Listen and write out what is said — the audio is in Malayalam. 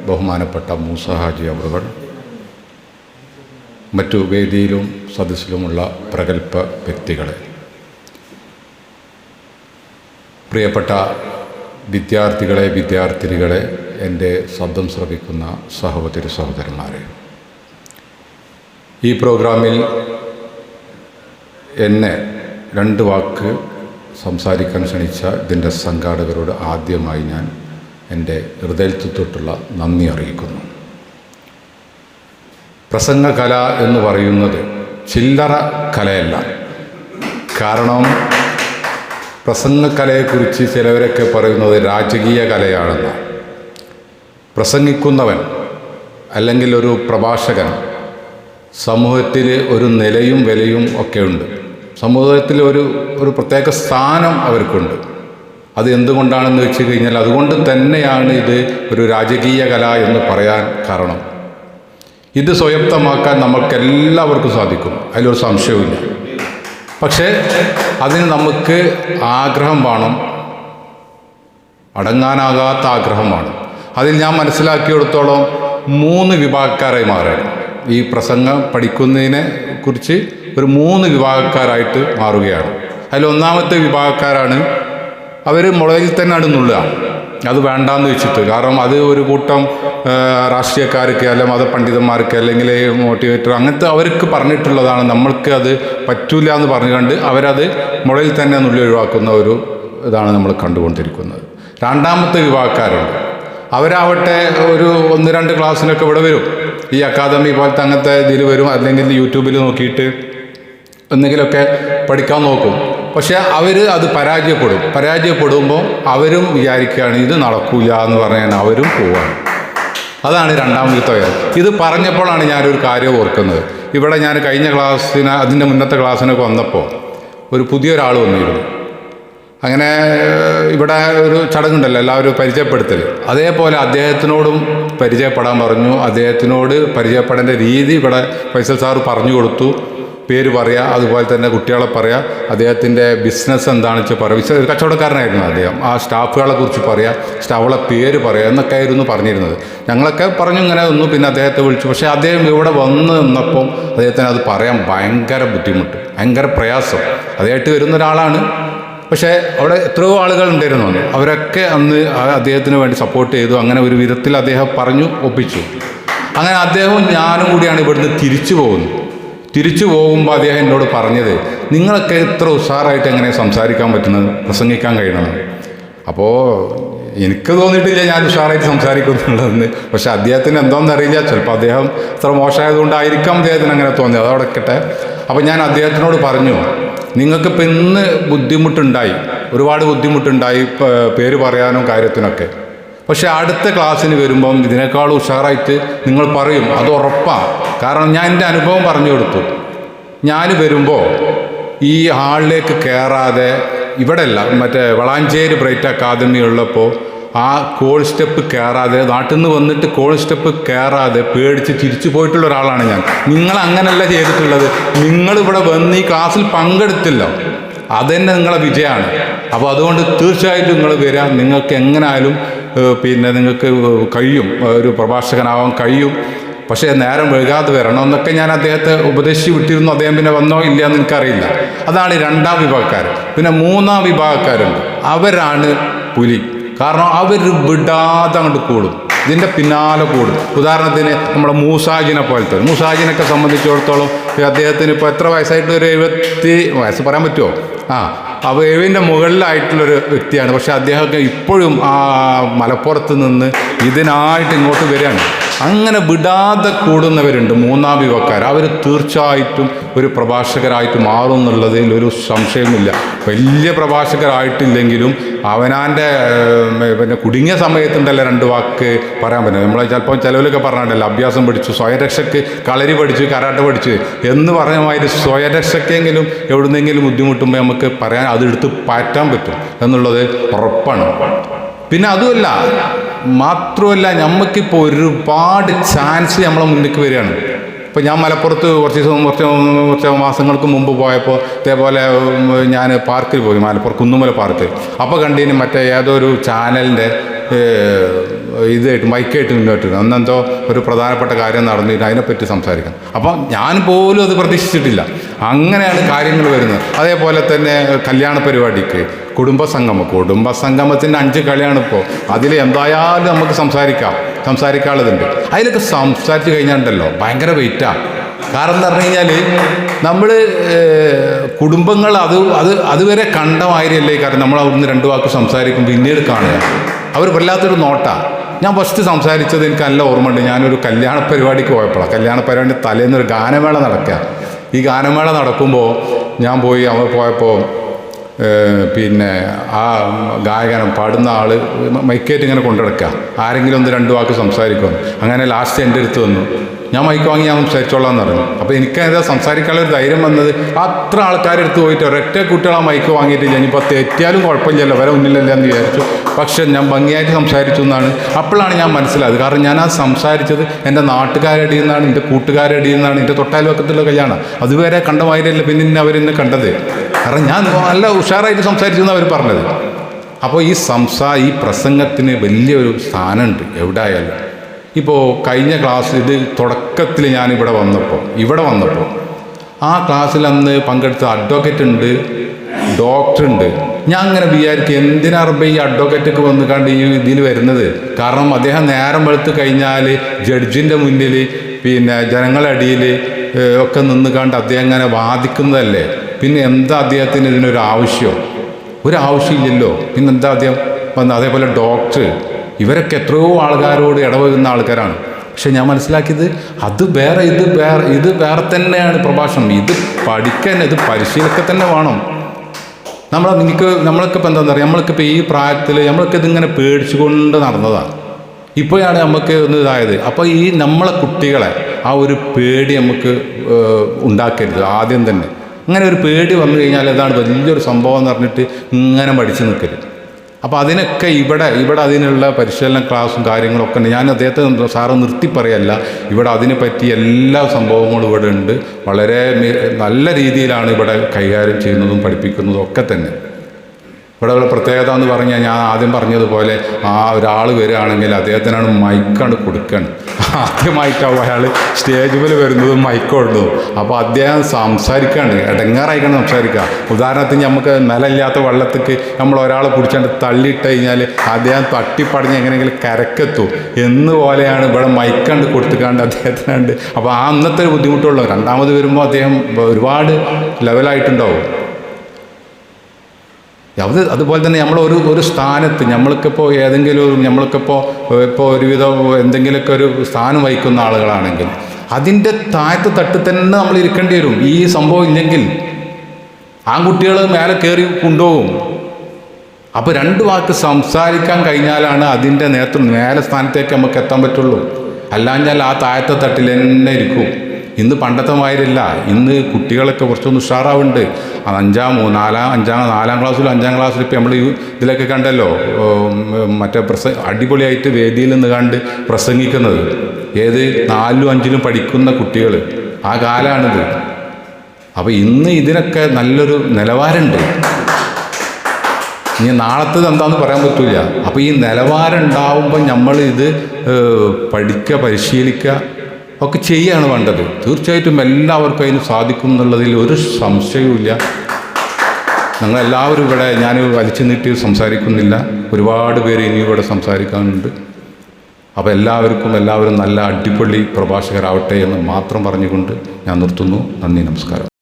ബഹുമാനപ്പെട്ട മൂസഹാജി അവറുകൾ. മറ്റു വേദിയിലും സദസ്സിലുമുള്ള പ്രഗത്ഭ വ്യക്തികളെ. പ്രിയപ്പെട്ട വിദ്യാർത്ഥികളെ വിദ്യാർത്ഥിനികളെ എന്റെ ശബ്ദം ശ്രവിക്കുന്ന സഹോദരി സഹോദരന്മാരെ. ഈ പ്രോഗ്രാമിൽ എന്നെ രണ്ട് വാക്ക് സംസാരിക്കാൻ ക്ഷണിച്ച ഇതിന്റെ സംഘാടകരോട് ആദ്യമായി ഞാൻ എന്റെ ഹൃദയത്തിൽ തൊട്ടുള്ള നന്ദി അറിയിക്കുന്നു. പ്രസംഗകല എന്ന് പറയുന്നത് ചില്ലറ കലയല്ല. കാരണം പ്രസംഗകലയെക്കുറിച്ച് ചിലവരൊക്കെ പറയുന്നത് രാജകീയ കലയാണെന്ന്. പ്രസംഗിക്കുന്നവൻ അല്ലെങ്കിൽ ഒരു പ്രഭാഷകൻ സമൂഹത്തിൽ ഒരു നിലയും വിലയും ഒക്കെ ഉണ്ട് സമൂഹത്തിൽ ഒരു ഒരു പ്രത്യേക സ്ഥാനം അവർക്കുണ്ട്. അത് എന്തുകൊണ്ടാണെന്ന് വെച്ച് കഴിഞ്ഞാൽ അതുകൊണ്ട് തന്നെയാണ് ഇത് ഒരു രാജകീയ കല എന്ന് പറയാൻ കാരണം. ഇത് സ്വയത്തമാക്കാൻ നമുക്കെല്ലാവർക്കും സാധിക്കും. അതിലൊരു സംശയവുമില്ല. പക്ഷേ അതിന് നമുക്ക് ആഗ്രഹം വേണം. അടങ്ങാനാകാത്ത ആഗ്രഹമാണ് അതിൽ ഞാൻ മനസ്സിലാക്കിയെടുത്തോളം മൂന്ന് വിഭാഗക്കാരായി മാറുകയാണ് ഈ പ്രസംഗം പഠിക്കുന്നതിനെ കുറിച്ച് ഒരു മൂന്ന് വിഭാഗക്കാരായിട്ട് മാറുകയാണ്. അതിൽ ഒന്നാമത്തെ വിഭാഗക്കാരാണ് അവർ മുളകിൽ തന്നെ അടുന്നുള്ള അത് വേണ്ടാന്ന് വെച്ചിട്ട്. കാരണം അത് ഒരു കൂട്ടം രാഷ്ട്രീയക്കാർക്ക് അല്ലെ മതപണ്ഡിതന്മാർക്ക് അല്ലെങ്കിൽ മോട്ടിവേറ്റർ അങ്ങനത്തെ അവർക്ക് പറഞ്ഞിട്ടുള്ളതാണ്. നമ്മൾക്ക് അത് പറ്റൂല എന്ന് പറഞ്ഞുകൊണ്ട് അവരത് മുളയിൽ തന്നെ നുള്ളി ഒഴിവാക്കുന്ന ഒരു ഇതാണ് നമ്മൾ കണ്ടുകൊണ്ടിരിക്കുന്നത്. രണ്ടാമത്തെ വിഭാഗക്കാരുണ്ട് അവരാവട്ടെ ഒരു ഒന്ന് രണ്ട് ക്ലാസ്സിനൊക്കെ ഇവിടെ വരും. ഈ അക്കാദമി പോലത്തെ അങ്ങനത്തെ ഇതിൽ വരും. അല്ലെങ്കിൽ യൂട്യൂബിൽ നോക്കിയിട്ട് എന്തെങ്കിലുമൊക്കെ പഠിക്കാൻ നോക്കും. പക്ഷേ അവർ അത് പരാജയപ്പെടും. പരാജയപ്പെടുമ്പോൾ അവരും വിചാരിക്കുകയാണ് ഇത് നടക്കൂല എന്ന് പറഞ്ഞാൽ അവരും പോവാണ്. അതാണ് രണ്ടാമത്തെ കാര്യം ഇത് പറഞ്ഞപ്പോഴാണ് ഞാനൊരു കാര്യം ഓർക്കുന്നത്. ഇവിടെ ഞാൻ കഴിഞ്ഞ ക്ലാസ്സിന് അതിന്റെ മുന്നത്തെ ക്ലാസ്സിനൊക്കെ വന്നപ്പോൾ ഒരു പുതിയൊരാൾ വന്നിരുന്നു. അങ്ങനെ ഇവിടെ ഒരു ചടങ്ങുണ്ടല്ലോ എല്ലാവരും പരിചയപ്പെടുത്തൽ അതേപോലെ അദ്ദേഹത്തിനോടും പരിചയപ്പെടാൻ പറഞ്ഞു. അദ്ദേഹത്തിനോട് പരിചയപ്പെടേണ്ട രീതി ഇവിടെ ഫൈസൽ സാറ് പറഞ്ഞു കൊടുത്തു. പേര് പറയുക അതുപോലെ തന്നെ കുട്ടികളെ പറയുക അദ്ദേഹത്തിന്റെ ബിസിനസ് എന്താണെന്ന് വെച്ചാൽ പറയുക ഒരു കച്ചവടക്കാരനായിരുന്നു അദ്ദേഹം. ആ സ്റ്റാഫുകളെ കുറിച്ച് പറയുക സ്റ്റാഫുകളെ പേര് പറയുക എന്നൊക്കെ ആയിരുന്നു പറഞ്ഞിരുന്നത്. ഞങ്ങളൊക്കെ പറഞ്ഞു ഇങ്ങനെ ഒന്നു പിന്നെ അദ്ദേഹത്തെ വിളിച്ചു. പക്ഷേ അദ്ദേഹം ഇവിടെ വന്ന് നിന്നപ്പം അദ്ദേഹത്തിന് അത് പറയാൻ ഭയങ്കര ബുദ്ധിമുട്ട് ഭയങ്കര പ്രയാസം. അദ്ദേഹമായിട്ട് വരുന്ന ഒരാളാണ്. പക്ഷേ അവിടെ എത്രയോ ആളുകൾ ഉണ്ടായിരുന്നു അവരൊക്കെ അന്ന് അദ്ദേഹത്തിന് വേണ്ടി സപ്പോർട്ട് ചെയ്തു. അങ്ങനെ ഒരു വിധത്തിൽ അദ്ദേഹം പറഞ്ഞു ഒപ്പിച്ചു. അങ്ങനെ അദ്ദേഹവും ഞാനും കൂടിയാണ് ഇവിടുന്ന് തിരിച്ചു പോകുന്നത്. തിരിച്ചു പോകുമ്പോൾ അദ്ദേഹം എന്നോട് പറഞ്ഞത് നിങ്ങളൊക്കെ ഇത്ര ഉഷാറായിട്ട് എങ്ങനെ സംസാരിക്കാൻ പറ്റുന്നത്? പ്രസംഗിക്കാൻ കഴിയണം. അപ്പോൾ എനിക്ക് തോന്നിയിട്ടില്ല ഞാൻ ഉഷാറായിട്ട് സംസാരിക്കുന്നുള്ളതെന്ന് പക്ഷെ അദ്ദേഹത്തിന് എന്തോന്ന് അറിയില്ല. ചിലപ്പോൾ അദ്ദേഹം ഇത്ര മോശമായതുകൊണ്ടായിരിക്കാം അദ്ദേഹത്തിന് അങ്ങനെ തോന്നി അതവിടെ നിൽക്കട്ടെ അപ്പോൾ ഞാൻ അദ്ദേഹത്തിനോട് പറഞ്ഞു നിങ്ങൾക്കിപ്പോൾ ഇന്ന് ബുദ്ധിമുട്ടുണ്ടായി. ഒരുപാട് ബുദ്ധിമുട്ടുണ്ടായി പേര് പറയാനും കാര്യത്തിനൊക്കെ. പക്ഷെ അടുത്ത ക്ലാസ്സിന് വരുമ്പം ഇതിനേക്കാൾ ഉഷാറായിട്ട് നിങ്ങൾ പറയും. അത് ഉറപ്പാണ്. കാരണം ഞാൻ എന്റെ അനുഭവം പറഞ്ഞു കൊടുത്തു. ഞാൻ വരുമ്പോൾ ഈ ഹാളിലേക്ക് കയറാതെ ഇവിടെ അല്ല മറ്റേ വളാഞ്ചേരി ബ്രൈറ്റ് അക്കാദമി ഉള്ളപ്പോൾ ആ കോൾ സ്റ്റെപ്പ് കയറാതെ നാട്ടിൽ നിന്ന് വന്നിട്ട് കോൾ സ്റ്റെപ്പ് കയറാതെ പേടിച്ച് തിരിച്ചു പോയിട്ടുള്ള ഒരാളാണ് ഞാൻ. നിങ്ങൾ അങ്ങനെയല്ല ചെയ്തിട്ടുള്ളത്. നിങ്ങൾ ഇവിടെ വന്ന് ഈ ക്ലാസ്സിൽ പങ്കെടുത്തില്ല. അതന്നെ നിങ്ങളെ വിജയമാണ്. അപ്പോൾ അതുകൊണ്ട് തീർച്ചയായിട്ടും നിങ്ങൾ വരിക നിങ്ങൾക്ക് എങ്ങനായാലും പിന്നെ നിങ്ങൾക്ക് കഴിയും. ഒരു പ്രഭാഷകനാവാൻ കഴിയും. പക്ഷേ നേരം വൈകാതെ വരണം എന്നൊക്കെ ഞാൻ അദ്ദേഹത്തെ ഉപദേശിച്ച് വിട്ടിരുന്നു അദ്ദേഹം പിന്നെ വന്നോ ഇല്ല എന്ന് എനിക്കറിയില്ല. അതാണ് രണ്ടാം വിഭാഗക്കാർ പിന്നെ മൂന്നാം വിഭാഗക്കാരുണ്ട്. അവരാണ് പുലി. കാരണം അവർ വിടാതെ അങ്ങോട്ട് കൂടും. ഇതിന്റെ പിന്നാലെ കൂടും. ഉദാഹരണത്തിന് നമ്മുടെ മൂസാജിനെ പോലത്തെ. മൂസാജിനൊക്കെ സംബന്ധിച്ചിടത്തോളം അദ്ദേഹത്തിന് ഇപ്പോൾ എത്ര വയസ്സായിട്ട് ഒരു എഴുപത്തി വയസ്സ് പറയാൻ പറ്റുമോ? ആ അപ്പോൾ വേവിന്റെ മുകളിലായിട്ടുള്ളൊരു വ്യക്തിയാണ്. പക്ഷേ അദ്ദേഹം ഇപ്പോഴും ആ മലപ്പുറത്ത് നിന്ന് ഇതിനായിട്ട് ഇങ്ങോട്ട് വരികയാണ്. അങ്ങനെ വിടാതെ കൂടുന്നവരുണ്ട് മൂന്നാം വിവക്കാർ അവർ തീർച്ചയായിട്ടും ഒരു പ്രഭാഷകരായിട്ട് മാറും എന്നുള്ളതിൽ ഒരു സംശയമില്ല വലിയ പ്രഭാഷകരായിട്ടില്ലെങ്കിലും അവനാന്റെ പിന്നെ കുടുങ്ങിയ സമയത്തുണ്ടല്ലോ രണ്ട് വാക്ക് പറയാൻ പറ്റും. നമ്മൾ ചിലപ്പോൾ ചിലവിലൊക്കെ പറഞ്ഞിട്ടല്ലോ അഭ്യാസം പഠിച്ചു സ്വയരക്ഷയ്ക്ക് കളരി പഠിച്ചു കരാട്ട പഠിച്ചു എന്ന് പറഞ്ഞ മാതിരി സ്വയരക്ഷയ്ക്കെങ്കിലും എവിടുന്നെങ്കിലും ബുദ്ധിമുട്ടുമ്പോൾ നമുക്ക് പറയാൻ അതെടുത്ത് പാറ്റാൻ പറ്റും എന്നുള്ളത് ഉറപ്പാണ്. പിന്നെ അതുമല്ല മാത്രമല്ല നമുക്കിപ്പോൾ ഒരുപാട് ചാൻസ് നമ്മളെ മുന്നിലേക്ക് വരികയാണ്. ഇപ്പോൾ ഞാൻ മലപ്പുറത്ത് കുറച്ച് ദിവസം കുറച്ച് കുറച്ച് മാസങ്ങൾക്ക് മുമ്പ് പോയപ്പോൾ ഇതേപോലെ ഞാൻ പാർക്കിൽ പോയി മലപ്പുറം കുന്നുമല പാർക്ക്. അപ്പോൾ കണ്ടതിന് മറ്റേ ഏതോ ഒരു ചാനലിന്റെ ഇതായിട്ട് മൈക്കായിട്ട് മുന്നോട്ട് വരുന്നത് അന്നെന്തോ ഒരു പ്രധാനപ്പെട്ട കാര്യം നടന്നിട്ട് അതിനെപ്പറ്റി സംസാരിക്കാം അപ്പം ഞാൻ പോലും അത് പ്രതീക്ഷിച്ചിട്ടില്ല. അങ്ങനെയാണ് കാര്യങ്ങൾ വരുന്നത്. അതേപോലെ തന്നെ കല്യാണ പരിപാടിക്ക് കുടുംബസംഗമം കുടുംബസംഗമത്തിന്റെ അഞ്ച് കളിയാണ് ഇപ്പോൾ അതിൽ എന്തായാലും നമുക്ക് സംസാരിക്കാം. സംസാരിക്കാനുള്ളതുണ്ട്. അതിലൊക്കെ സംസാരിച്ച് കഴിഞ്ഞാണ്ടല്ലോ ഭയങ്കര വെയിറ്റാണ് കാരണം എന്ന് പറഞ്ഞു കഴിഞ്ഞാൽ നമ്മൾ കുടുംബങ്ങൾ അത് അത് അതുവരെ കണ്ട കാരണം നമ്മൾ അവിടുന്ന് രണ്ട് വാക്ക് സംസാരിക്കും പിന്നീട് കാണുക. അവർ വല്ലാത്തൊരു നോട്ടാ. ഞാൻ ഫസ്റ്റ് സംസാരിച്ചത് എനിക്ക് നല്ല ഓർമ്മയുണ്ട്. ഞാനൊരു കല്യാണ പരിപാടിക്ക് പോയപ്പോഴാണ് കല്യാണ പരിപാടി തലേന്ന് ഒരു ഗാനമേള നടക്കുക ഈ ഗാനമേള നടക്കുമ്പോൾ ഞാൻ പോയി അവ പോയപ്പോൾ പിന്നെ ആ ഗായകനം പാടുന്ന ആൾ മൈക്കേറ്റ് ഇങ്ങനെ കൊണ്ടുനടക്കുക ആരെങ്കിലും ഒന്ന് രണ്ട് വാക്ക് സംസാരിക്കും അങ്ങനെ ലാസ്റ്റ് എന്റെ അടുത്ത് വന്നു. ഞാൻ മൈക്ക് വാങ്ങി ഞാൻ സംസാരിച്ചോളാം എന്ന് പറഞ്ഞു. അപ്പോൾ എനിക്ക് എന്താ സംസാരിക്കാനുള്ള ഒരു ധൈര്യം വന്നത് അത്ര ആൾക്കാരെടുത്ത് പോയിട്ട് ഒരൊറ്റ കുട്ടികൾ ആ മൈക്ക് വാങ്ങിയിട്ട് ഞാനിപ്പോൾ തെറ്റിയാലും കുഴപ്പമില്ലല്ലോ വരെ ഒന്നില്ലല്ലോ എന്ന് വിചാരിച്ചു. പക്ഷെ ഞാൻ ഭംഗിയായിട്ട് സംസാരിച്ചു എന്നാണ് അപ്പോഴാണ് ഞാൻ മനസ്സിലായത്. കാരണം ഞാൻ ആ സംസാരിച്ചത് എന്റെ നാട്ടുകാരടിയിൽ നിന്നാണ് എന്റെ കൂട്ടുകാരടിയിൽ നിന്നാണ് എന്റെ തൊട്ടാൽവക്കത്തുള്ള കല്യാണം. അതുവരെ കണ്ട മാതിരിയല്ല പിന്നെ ഇന്ന് അവരെന്നെ കണ്ടത്. കാരണം ഞാൻ നല്ല ഉഷാറായിട്ട് സംസാരിച്ചു എന്ന് അവർ പറഞ്ഞത്. അപ്പോൾ ഈ സംസാ ഈ പ്രസംഗത്തിന് വലിയൊരു സ്ഥാനമുണ്ട്. എവിടെ ആയാലും ഇപ്പോൾ കഴിഞ്ഞ ക്ലാസ് ഇത് തുടക്കത്തിൽ ഞാൻ ഇവിടെ വന്നപ്പോൾ ഇവിടെ വന്നപ്പോൾ ആ ക്ലാസ്സിൽ അന്ന് പങ്കെടുത്ത അഡ്വക്കേറ്റ് ഉണ്ട് ഡോക്ടർ ഉണ്ട്. ഞാൻ അങ്ങനെ വിചാരിക്കും എന്തിനാണ് ഈ അഡ്വക്കേറ്റൊക്കെ വന്ന് കണ്ട് ഈ ഇതിൽ വരുന്നത്? കാരണം അദ്ദേഹം നേരം വെളുത്ത് കഴിഞ്ഞാൽ ജഡ്ജിന്റെ മുന്നിൽ പിന്നെ ജനങ്ങളടിയിൽ ഒക്കെ നിന്ന് കണ്ട് അദ്ദേഹം അങ്ങനെ വാദിക്കുന്നതല്ലേ? പിന്നെ എന്താ അദ്ദേഹത്തിന് ഇതിനൊരു ആവശ്യം? ഒരു ആവശ്യമില്ലല്ലോ. പിന്നെന്താ അദ്ദേഹം വന്ന് അതേപോലെ ഡോക്ടർ ഇവരൊക്കെ എത്രയോ ആൾക്കാരോട് ഇടപെടുന്ന ആൾക്കാരാണ്. പക്ഷെ ഞാൻ മനസ്സിലാക്കിയത് അത് വേറെ ഇത് വേറെ ഇത് വേറെ തന്നെയാണ് പ്രഭാഷണം. ഇത് പഠിക്കാൻ ഇത് പരിശീലനമൊക്കെ തന്നെ വേണം. നമ്മൾ എനിക്ക് നമ്മളൊക്കെ ഇപ്പം എന്താ പറയുക നമ്മൾക്ക് ഇപ്പോൾ ഈ പ്രായത്തിൽ നമ്മളൊക്കെ ഇതിങ്ങനെ പേടിച്ചുകൊണ്ട് നടന്നതാണ് ഇപ്പോഴാണ് നമുക്ക് ഒന്ന് ഇതായത്. അപ്പോൾ ഈ നമ്മളെ കുട്ടികളെ ആ ഒരു പേടി നമുക്ക് ഉണ്ടാക്കരുത് ആദ്യം തന്നെ. അങ്ങനെ ഒരു പേടി വന്നു കഴിഞ്ഞാൽ അതാണ് വലിയൊരു സംഭവം എന്ന് പറഞ്ഞിട്ട് ഇങ്ങനെ പഠിച്ചു നിൽക്കരുത്. അപ്പോൾ അതിനൊക്കെ ഇവിടെ ഇവിടെ അതിനുള്ള പരിശീലന ക്ലാസ്സും കാര്യങ്ങളൊക്കെ ഉണ്ട്. ഞാൻ അദ്ദേഹത്തെ സാറ് നിർത്തി പറയല്ല. ഇവിടെ അതിനെ പറ്റി എല്ലാ സംഭവങ്ങളും ഇവിടെ ഉണ്ട്. വളരെ നല്ല രീതിയിലാണ് ഇവിടെ കൈകാര്യം ചെയ്യുന്നതും പഠിപ്പിക്കുന്നതും ഒക്കെ തന്നെ. ഇവിടെ ഉള്ള പ്രത്യേകത എന്ന് പറഞ്ഞാൽ ഞാൻ ആദ്യം പറഞ്ഞതുപോലെ ആ ഒരാൾ വരികയാണെങ്കിൽ അദ്ദേഹത്തിനാണ് മൈക്കാണ് കൊടുക്കണം. ആദ്യമായിട്ടാവും അയാൾ സ്റ്റേജിൽ വരുന്നതും മൈക്കുള്ളതും അപ്പോൾ അദ്ദേഹം സംസാരിക്കാണ്ട് ഇടങ്ങാറായിക്കാണ് സംസാരിക്കുക. ഉദാഹരണത്തിന് നമുക്ക് നിലയില്ലാത്ത വെള്ളത്തേക്ക് നമ്മൾ ഒരാളെ പിടിച്ചാണ്ട് തള്ളിയിട്ട് കഴിഞ്ഞാൽ അദ്ദേഹം തട്ടിപ്പടഞ്ഞ് എങ്ങനെയെങ്കിലും കരക്കെത്തും. എന്ന് പോലെയാണ് ഇവിടെ മൈക്കണ്ട് കൊടുത്തുകാണ്ട് അദ്ദേഹത്തിനാണ്ട്. അപ്പോൾ ആ അന്നത്തെ ബുദ്ധിമുട്ടുള്ളൂ രണ്ടാമത് വരുമ്പോൾ അദ്ദേഹം ഒരുപാട് ലെവലായിട്ടുണ്ടാവും അത് അതുപോലെ തന്നെ നമ്മൾ ഒരു ഒരു സ്ഥാനത്ത് നമ്മൾക്കിപ്പോൾ ഏതെങ്കിലും ഒരു നമ്മൾക്കിപ്പോൾ ഇപ്പോൾ ഒരുവിധം എന്തെങ്കിലുമൊക്കെ ഒരു സ്ഥാനം വഹിക്കുന്ന ആളുകളാണെങ്കിൽ അതിന്റെ താഴത്തെ തട്ട് തന്നെ നമ്മൾ ഇരിക്കേണ്ടി വരും. ഈ സംഭവം ഇല്ലെങ്കിൽ ആൺകുട്ടികൾ മേലെ കയറി കൊണ്ടുപോകും. അപ്പോൾ രണ്ട് വാക്ക് സംസാരിക്കാൻ കഴിഞ്ഞാലാണ് അതിന്റെ നേതൃത്വം മേലെ സ്ഥാനത്തേക്ക് നമുക്ക് എത്താൻ പറ്റുള്ളൂ. അല്ലാഞ്ഞാൽ ആ താഴത്തെ തട്ടിൽ തന്നെ ഇരിക്കും. ഇന്ന് പണ്ടത്തെ മാതിരില്ല ഇന്ന് കുട്ടികളൊക്കെ കുറച്ചൊന്ന് ഉഷാറാവുണ്ട് അത് അഞ്ചാം നാലാം അഞ്ചാം നാലാം ക്ലാസ്സിലും അഞ്ചാം ക്ലാസ്സിലും ഇപ്പോൾ നമ്മൾ ഇതിലൊക്കെ കണ്ടല്ലോ മറ്റേ പ്രസ അടിപൊളിയായിട്ട് വേദിയിൽ നിന്ന് കണ്ട് പ്രസംഗിക്കുന്നത്. ഏത് നാലിലും അഞ്ചിലും പഠിക്കുന്ന കുട്ടികൾ ആ കാലമാണിത് അപ്പോൾ ഇന്ന് ഇതിനൊക്കെ നല്ലൊരു നിലവാരമുണ്ട്. ഇനി നാളത്തത് എന്താണെന്ന് പറയാൻ പറ്റില്ല അപ്പോൾ ഈ നിലവാരം ഉണ്ടാവുമ്പോൾ നമ്മൾ ഇത് പഠിക്കുക പരിശീലിക്കുക ഒക്കെ ചെയ്യുകയാണ് വേണ്ടത്. തീർച്ചയായിട്ടും എല്ലാവർക്കും അതിന് സാധിക്കും എന്നുള്ളതിൽ ഒരു സംശയവുമില്ല ഞങ്ങളെല്ലാവരും ഇവിടെ ഞാൻ വലിച്ചു നീട്ടി സംസാരിക്കുന്നില്ല. ഒരുപാട് പേര് ഇനി ഇവിടെ സംസാരിക്കാനുണ്ട്. അപ്പോൾ എല്ലാവർക്കും എല്ലാവരും നല്ല അടിപൊളി പ്രഭാഷകരാവട്ടെ എന്ന് മാത്രം പറഞ്ഞുകൊണ്ട് ഞാൻ നിർത്തുന്നു. നന്ദി നമസ്കാരം.